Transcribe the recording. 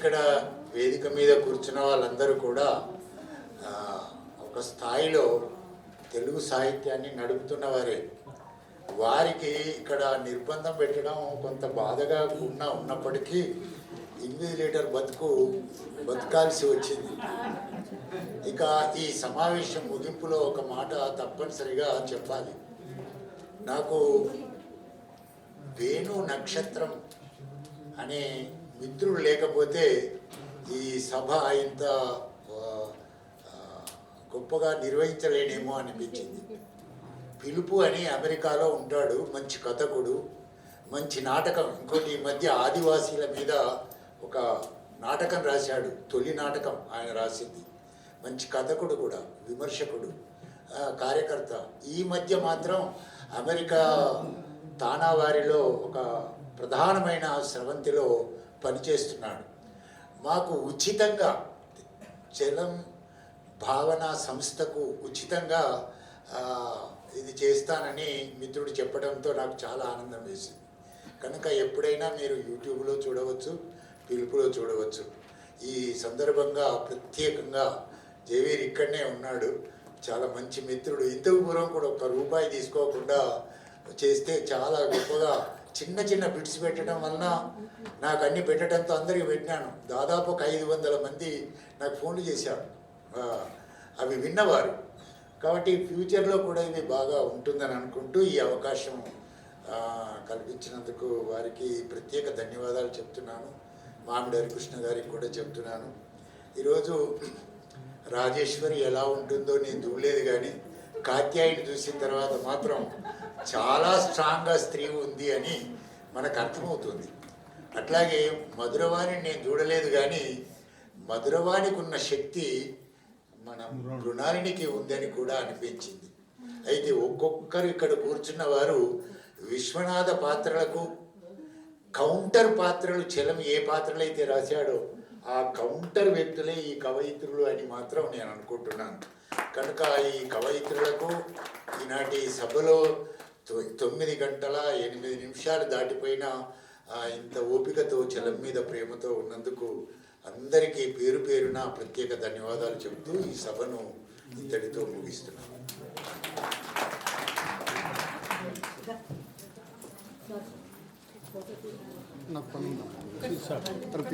ఇక్కడ వేదిక మీద కూర్చున్న వాళ్ళందరూ కూడా ఒక స్థాయిలో తెలుగు సాహిత్యాన్ని నడుపుతున్న వారే వారికి ఇక్కడ నిర్బంధం పెట్టడం కొంత బాధగా ఉన్న ఉన్నప్పటికీ ఇన్విజిలేటర్ బతుకు బతకాల్సి వచ్చింది. ఇక ఈ సమావేశం ముగింపులో ఒక మాట తప్పనిసరిగా చెప్పాలి. నాకు వేణు నక్షత్రం అనే మిత్రుడు లేకపోతే ఈ సభ ఇంత గొప్పగా నిర్వహించలేనేమో అనిపించింది. పిలుపు అని అమెరికాలో ఉంటాడు మంచి కథకుడు మంచి నాటకం ఇంకోటి ఈ మధ్య ఆదివాసీల మీద ఒక నాటకం రాశాడు తొలి నాటకం ఆయన రాసింది. మంచి కథకుడు కూడా విమర్శకుడు కార్యకర్త. ఈ మధ్య మాత్రం అమెరికా తానావారిలో ఒక ప్రధానమైన స్రవంతిలో పనిచేస్తున్నాడు. మాకు ఉచితంగా జలం భావన సంస్థకు ఉచితంగా ఇది చేస్తానని మిత్రుడు చెప్పడంతో నాకు చాలా ఆనందం వేసింది. కనుక ఎప్పుడైనా మీరు యూట్యూబ్లో చూడవచ్చు పిలుపులో చూడవచ్చు. ఈ సందర్భంగా ప్రత్యేకంగా జేవీర్ ఇక్కడనే ఉన్నాడు. చాలా మంచి మిత్రుడు. ఇంతకు పూర్వం కూడా ఒక్క రూపాయి తీసుకోకుండా చేస్తే చాలా గొప్పగా చిన్న చిన్న బిట్స్ పెట్టడం వలన నాకు అన్ని పెట్టడంతో అందరికీ పెట్టినాను. దాదాపు ఒక ఐదు వందల మంది నాకు ఫోన్లు చేశారు. అవి విన్నవారు. కాబట్టి ఫ్యూచర్లో కూడా ఇది బాగా ఉంటుందని అనుకుంటూ ఈ అవకాశం కల్పించినందుకు వారికి ప్రత్యేక ధన్యవాదాలు చెప్తున్నాను. మామిడి హరికృష్ణ గారికి కూడా చెప్తున్నాను. ఈరోజు రాజేశ్వరి ఎలా ఉంటుందో నేను చూడలేదు కానీ కాత్యాయిని చూసిన తర్వాత మాత్రం చాలా స్ట్రాంగ్గా స్త్రీ ఉంది అని మనకు అర్థమవుతుంది. అట్లాగే మధురవాణిని నేను చూడలేదు కానీ మధురవాణికి ఉన్న శక్తి మన మృణాలినికి ఉందని కూడా అనిపించింది. అయితే ఒక్కొక్కరు ఇక్కడ కూర్చున్న వారు విశ్వనాథ పాత్రలకు కౌంటర్ పాత్రలు చలం ఏ పాత్రలు అయితే రాశాడో ఆ కౌంటర్ వ్యక్తులే ఈ కవయిత్రులు అని మాత్రం నేను అనుకుంటున్నాను. కనుక ఈ కవయిత్రులకు ఈనాటి సభలో తొమ్మిది గంటల ఎనిమిది నిమిషాలు దాటిపోయిన ఆ, ఇంత ఓపికతో చలం మీద ప్రేమతో ఉన్నందుకు అందరికీ పేరు పేరున ప్రత్యేక ధన్యవాదాలు చెబుతూ ఈ సభను ఇంతటితో ముగిస్తున్నాను. పని